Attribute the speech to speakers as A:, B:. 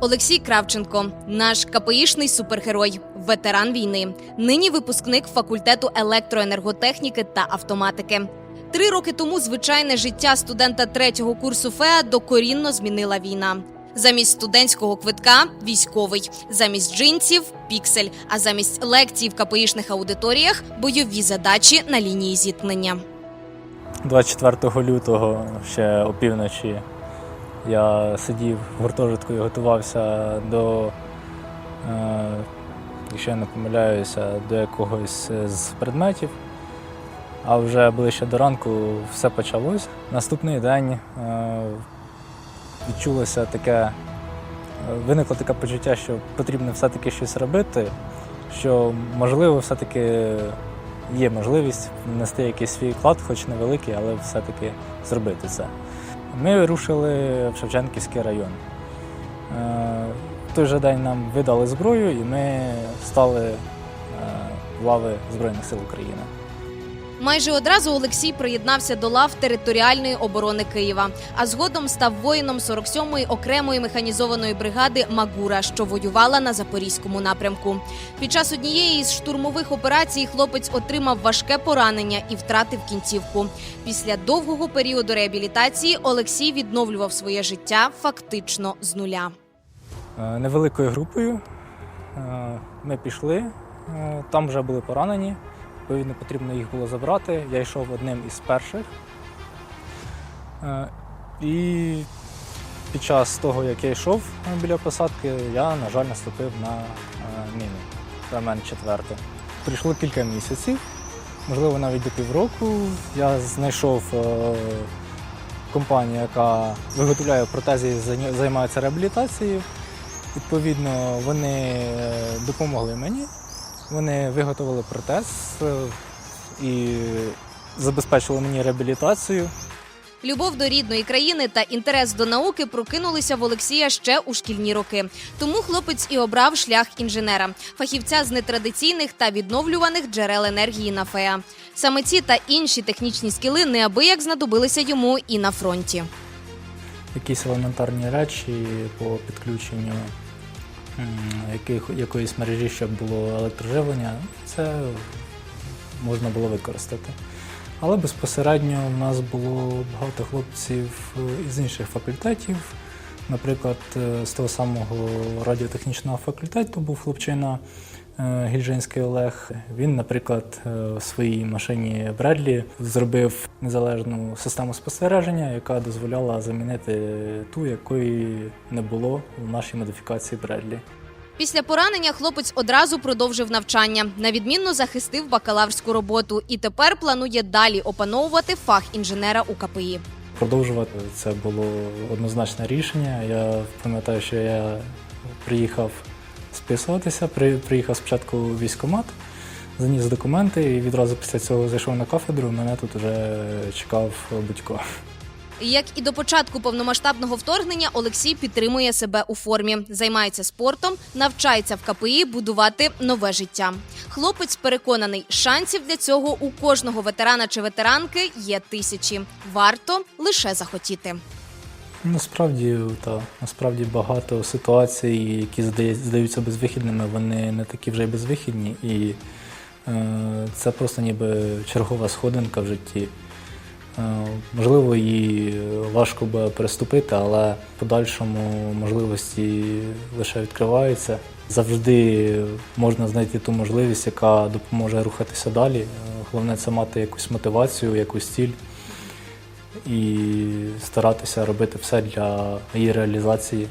A: Олексій Кравченко, наш КПІшний супергерой, ветеран війни, нині випускник факультету електроенерготехніки та автоматики. Три роки тому звичайне життя студента третього курсу ФЕА докорінно змінила війна. Замість студентського квитка військовий, замість джинсів піксель, а замість лекцій в КПІшних аудиторіях бойові задачі на лінії зіткнення.
B: 24 лютого ще опівночі я сидів в гуртожитку і готувався до, е, якщо я не помиляюся, до якогось з предметів. А вже ближче до ранку все почалось. Наступний день е, відчулося таке, е, виникло таке почуття, що потрібно все-таки щось робити, що можливо все-таки є можливість внести якийсь свій вклад, хоч невеликий, але все-таки зробити це. Ми рушили в Шевченківський район. Е, той же день нам видали зброю, і ми стали е, в лави Збройних сил України.
A: Майже одразу Олексій приєднався до лав територіальної оборони Києва, а згодом став воїном 47-ї окремої механізованої бригади Магура, що воювала на запорізькому напрямку. Під час однієї із штурмових операцій хлопець отримав важке поранення і втратив кінцівку. Після довгого періоду реабілітації Олексій відновлював своє життя фактично з нуля.
B: Е, Невеликою групою е, ми пішли, е, там вже були поранені. Відповідно, потрібно їх було забрати. Я йшов одним із перших. Е, І під час того, як я йшов е, біля посадки, я, на жаль, наступив на е, міну РМН-4. Прийшло кілька місяців, можливо, навіть до півроку. Я знайшов компанію, яка виготовляє протези і займається реабілітацією. Відповідно, вони допомогли мені. Вони виготовили протез е, і забезпечили мені реабілітацію.
A: Любов до рідної країни та інтерес до науки прокинулися в Олексія ще у шкільні роки. Тому хлопець і обрав шлях інженера, фахівця з нетрадиційних та відновлюваних джерел енергії на ФЕА. Саме ці та інші технічні скіли неабияк знадобилися йому і на фронті.
B: Якісь елементарні речі по підключенню якоїсь мережі, щоб було електроживлення, це можна було використати. Але безпосередньо в нас було багато хлопців е, із інших факультетів. Наприклад, е, з того самого радіотехнічного факультету був хлопчина е, Гільжинський Олег. Він, наприклад, е, в своїй машині Бредлі зробив незалежну систему спостереження, яка дозволяла замінити ту, якої не було в нашій модифікації Бредлі.
A: Після поранення хлопець одразу продовжив навчання, на відмінно захистив бакалаврську роботу і тепер планує далі опановувати фах інженера у КПІ.
B: Продовжувати це було однозначне рішення. Я пам'ятаю, що я приїхав списуватися, при, приїхав спочатку у військкомат, заніс документи і відразу після цього зайшов на кафедру. Мене тут вже чекав Будько.
A: Як і до початку повномасштабного вторгнення, Олексій підтримує себе у формі, займається спортом, навчається в КПІ будувати нове життя. Хлопець переконаний, шансів для цього у кожного ветерана чи ветеранки є тисячі. Варто лише захотіти.
B: Насправді, та, насправді багато ситуацій, які здаються безвихідними, вони не такі вже й безвихідні. І е, це просто ніби чергова сходинка в житті. Е, можливо, її важко би переступити, але в подальшому можливості лише відкриваються. Завжди можна знайти ту можливість, яка допоможе рухатися далі. Е, Головне це мати якусь мотивацію, якусь ціль і старатися робити все для її реалізації.